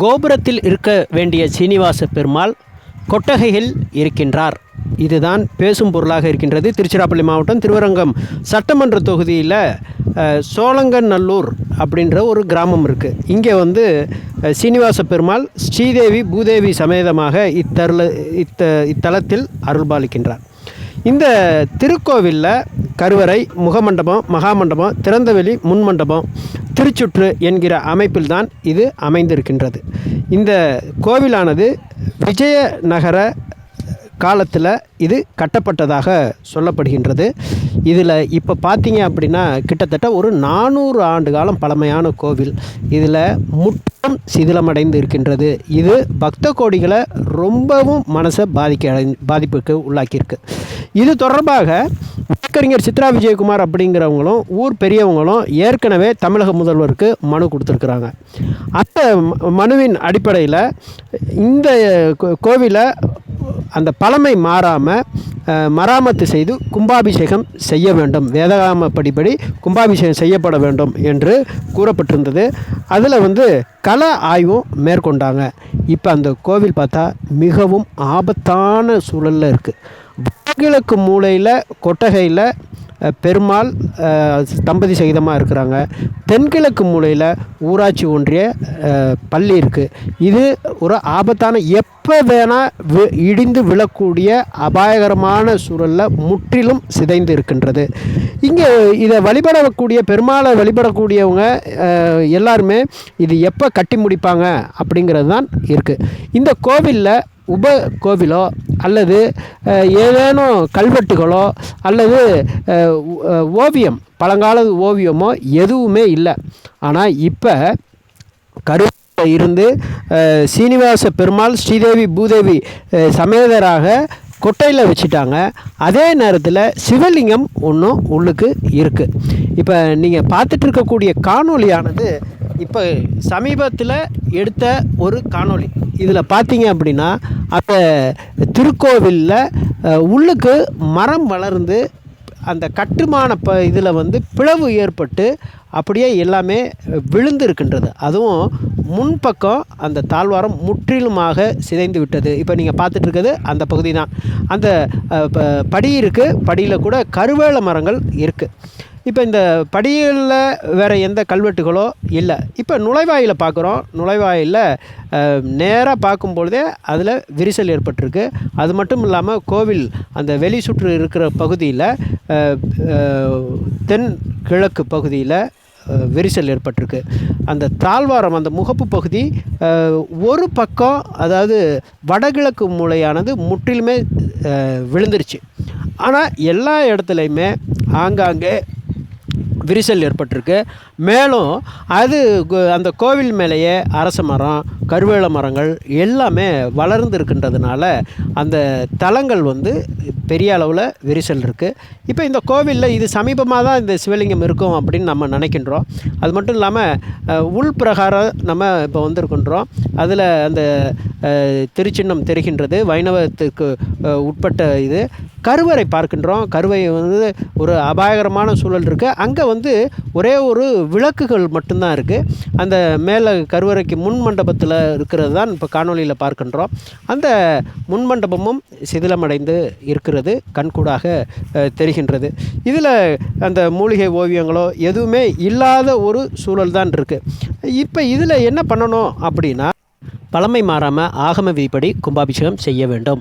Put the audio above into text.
கோபுரத்தில் இருக்க வேண்டிய சீனிவாச பெருமாள் கொட்டகையில் இருக்கின்றார். இதுதான் பேசும் பொருளாக இருக்கின்றது. திருச்சிராப்பள்ளி மாவட்டம் திருவரங்கம். சட்டமன்ற தொகுதியில் சோழங்கநல்லூர் அப்படின்ற ஒரு கிராமம் இருக்குது இங்கே வந்து சீனிவாச பெருமாள் ஸ்ரீதேவி பூதேவி சமேதமாக இத்தருள இத்த இத்தலத்தில் அருள்பாலிக்கின்றார் இந்த திருக்கோவிலில் கருவறை முகமண்டபம் மகாமண்டபம் திறந்தவெளி முன்மண்டபம் திருச்சுற்று என்கிற அமைப்பில்தான் இது அமைந்திருக்கின்றது. இந்த கோவிலானது விஜயநகர காலத்தில் இது கட்டப்பட்டதாக சொல்லப்படுகின்றது. இதில் இப்போ பார்த்தீங்க அப்படின்னா கிட்டத்தட்ட ஒரு நானூறு ஆண்டு காலம் பழமையான கோவில். இதில் முற்றம் சிதிலமடைந்து இருக்கின்றது. இது பக்த கோடிகளை ரொம்பவும் மனசை பாதிக்க அடை- பாதிப்புக்கு உள்ளாக்கியிருக்கு. இது தொடர்பாக வழக்கறிஞர் சித்ரா விஜயகுமார் அப்படிங்கிறவங்களும் ஊர் பெரியவங்களும் ஏற்கனவே தமிழக முதல்வருக்கு மனு கொடுத்துருக்குறாங்க. அந்த மனுவின் அடிப்படையில் இந்த கோ- கோவிலை அந்த பழமை மாறாமல் மராமத்து செய்து கும்பாபிஷேகம் செய்ய வேண்டும். வேதகாம படிப்படி கும்பாபிஷேகம் செய்யப்பட வேண்டும் என்று கூறப்பட்டிருந்தது. அதில் வந்து கல ஆய்வும் மேற்கொண்டாங்க. இப்போ அந்த கோவில் பார்த்தா மிகவும் ஆபத்தான சூழலில் இருக்குது கிழக்கு மூலையில் கொட்டகையில் பெருமாள் தம்பதி சகிதமாக இருக்கிறாங்க. தென்கிழக்கு மூலையில் ஊராட்சி ஒன்றிய பள்ளி இருக்குது இது ஒரு ஆபத்தான எப்போ வேணால் வி இடிந்து விழக்கூடிய அபாயகரமான சூழலில் முற்றிலும் சிதைந்து இருக்கின்றது. இங்கே இதை வழிபடக்கூடிய பெருமாளை வழிபடக்கூடியவங்க எல்லாருமே இது எப்போ கட்டி முடிப்பாங்க அப்படிங்கிறது தான் இருக்குது இந்த கோவிலில் உப கோவிலோ அல்லது ஏதேனும் கல்வெட்டுகளோ அல்லது ஓவியம் பழங்கால ஓவியமோ எதுவுமே இல்லை. ஆனால் இப்போ கரு இருந்து சீனிவாச பெருமாள் ஸ்ரீதேவி பூதேவி சமேதராக கொட்டையில் வச்சுட்டாங்க. அதே நேரத்தில் சிவலிங்கம் ஒன்றும் உள்ளுக்கு இருக்குது இப்போ நீங்கள் பார்த்துட்டு இருக்கக்கூடிய காணொளியானது இப்போ சமீபத்தில் எடுத்த ஒரு காணொளி. இதில் பார்த்தீங்க அப்படின்னா அந்த திருக்கோவிலில் உள்ளுக்கு மரம் வளர்ந்து அந்த கட்டுமான ப இதில் வந்து பிளவு ஏற்பட்டு அப்படியே எல்லாமே விழுந்து இருக்கின்றது அதுவும் முன்பக்கம் அந்த தாழ்வாரம் முற்றிலுமாக சிதைந்து விட்டது. இப்போ நீங்கள் பார்த்துட்டு இருக்கிறது அந்த பகுதி தான். அந்த ப- படி இருக்குது படியில் கூட கருவேல மரங்கள் இருக்குது இப்போ இந்த படிகளில் வேறு எந்த கல்வெட்டுகளோ இல்லை. இப்போ நுழைவாயில பார்க்குறோம் நுழைவாயிலில் நேராக பார்க்கும்பொழுதே அதில் விரிசல் ஏற்பட்டிருக்கு. அது மட்டும் இல்லாமல் கோவில் அந்த வெளி சுற்று இருக்கிற பகுதியில் தென் கிழக்கு பகுதியில் விரிசல் ஏற்பட்டிருக்கு. அந்த தாழ்வாரம் அந்த முகப்பு பகுதி ஒரு பக்கம் அதாவது வடகிழக்கு மூலையானது முற்றிலுமே விழுந்துருச்சு. ஆனால் எல்லா இடத்துலையுமே ஆங்காங்கே விரிசல் ஏற்பட்டிருக்கு. மேலும் அது அந்த கோவில் மேலேயே அரச மரம் கருவேல மரங்கள் எல்லாமே வளர்ந்து இருக்கின்றதுனால அந்த தலங்கள் வந்து பெரிய அளவில் விரிசல் இருக்குது இப்போ இந்த கோவிலில் இது சமீபமாக தான் இந்த சிவலிங்கம் இருக்கும் அப்படின்னு நம்ம நினைக்கின்றோம். அது மட்டும் இல்லாமல் உள் பிரகாரம் நம்ம இப்போ வந்திருக்கின்றோம். அதில் அந்த திருச்சின்னம் தெரிகின்றது வைணவத்துக்கு உட்பட்ட இது. கருவறை பார்க்கின்றோம். கருவை வந்து ஒரு அபாயகரமான சூழல் இருக்குது அங்கே வந்து ஒரே ஒரு விளக்குகள் மட்டும்தான் இருக்குது அந்த மேலே கருவறைக்கு முன் மண்டபத்தில் இருக்கிறது தான் இப்போ காணொளியில் பார்க்கின்றோம். அந்த முன் மண்டபமும் சிதிலமடைந்து இருக்கிறது கண்கூடாக தெரிகின்றது. இதில் அந்த மூலிகை ஓவியங்களோ எதுவுமே இல்லாத ஒரு சூழல் தான் இருக்குது இப்போ இதில் என்ன பண்ணணும் அப்படின்னா பழமை மாறாமல் ஆகம விதிப்படி கும்பாபிஷேகம் செய்ய வேண்டும்.